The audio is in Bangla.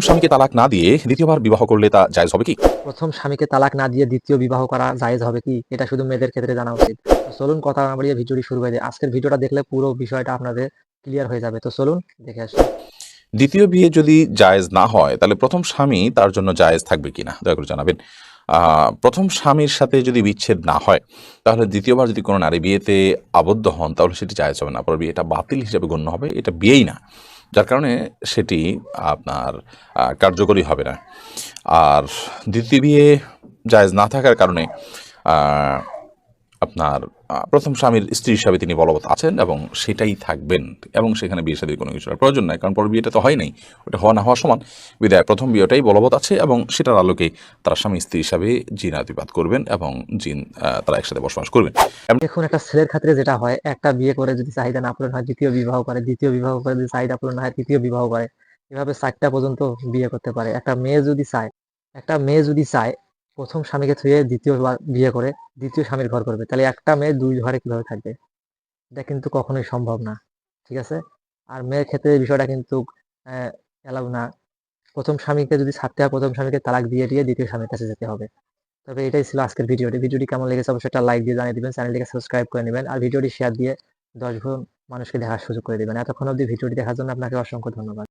স্বামীকে তালাক না দিয়ে দ্বিতীয়বার বিবাহ করলে তা জায়জ হবে কি? প্রথম স্বামীকে তালাক না দিয়ে দ্বিতীয় বিবাহ করা জায়েজ হবে কি? এটা শুধু মেয়েদের ক্ষেত্রে জানা উচিত। তো চলুন কথা না বাড়িয়ে ভিডিওটি শুরু করে দিই। আজকের ভিডিওটা দেখলে পুরো বিষয়টা আপনাদের ক্লিয়ার হয়ে যাবে। তো চলুন দেখে আসি। দ্বিতীয় বিয়ে যদি জায়েজ না হয় তাহলে প্রথম স্বামী তার জন্য জায়েজ থাকবে কিনা? দয়া করে জানাবেন। আহ, প্রথম স্বামীর সাথে যদি বিচ্ছেদ না হয় তাহলে দ্বিতীয়বার যদি কোনো নারী বিয়েতে আবদ্ধ হন তাহলে সেটি জায়েজ হবে না। পরে বিয়েটা বাতিল হিসেবে গণ্য হবে। এটা বিয়েই না। যার কারণে সেটি আপনার কার্যকরী হবে না। আর দ্বিতীয় বিয়ে জায়জ না থাকার কারণে আপনার প্রথম স্বামীর স্ত্রী হিসাবে তিনি বলবৎ আছেন এবং সেটাই থাকবেন এবং সেখানে বিয়ে সাদীর কোনো কিছুর প্রয়োজন নাই, কারণ পরে বিয়েটা তো হয় নাই। ওটা হওয়া না হওয়া সমান। বিদায়, প্রথম বিয়েটাই বলবৎ আছে এবং সেটার আলোকে তারা স্বামী স্ত্রী হিসাবে জিনাতিপাত করবেন এবং জিন তারা একসাথে বসবাস করবেন। দেখুন, একটা ছেলের ক্ষেত্রে যেটা হয়, একটা বিয়ে করে যদি চাহিদা না পূরণ হয়, দ্বিতীয় বিবাহ করে, দ্বিতীয় বিবাহ করে যদি চাহিদা পূরণ না হয়, তৃতীয় বিবাহ করে, এভাবে চারটা পর্যন্ত বিয়ে করতে পারে। একটা মেয়ে যদি চায়, একটা মেয়ে যদি চায় প্রথম স্বামীকে ছুঁয়ে দ্বিতীয় বিয়ে করে, দ্বিতীয় স্বামীর ঘর করবে। তাহলে একটা মেয়ে দুই ঘরে কীভাবে থাকবে? এটা কিন্তু কখনোই সম্ভব না, ঠিক আছে? আর মেয়ের ক্ষেত্রে বিষয়টা কিন্তু অ্যালাউ না। প্রথম স্বামীকে যদি ছাড়তে হয়, প্রথম স্বামীকে তালাক দিয়ে দিয়ে দ্বিতীয় স্বামীর কাছে যেতে হবে। তবে এটাই ছিল আজকের ভিডিওটি। ভিডিওটি কেমন লেগেছে অবশ্যই একটা লাইক দিয়ে জানিয়ে দিবেন, চ্যানেলটিকে সাবস্ক্রাইব করে নেবেন, আর ভিডিওটি শেয়ার দিয়ে দশ গুণ মানুষকে দেখার সুযোগ করে দেবেন। এতক্ষণ অবধি ভিডিওটি দেখার জন্য আপনাকে অসংখ্য ধন্যবাদ।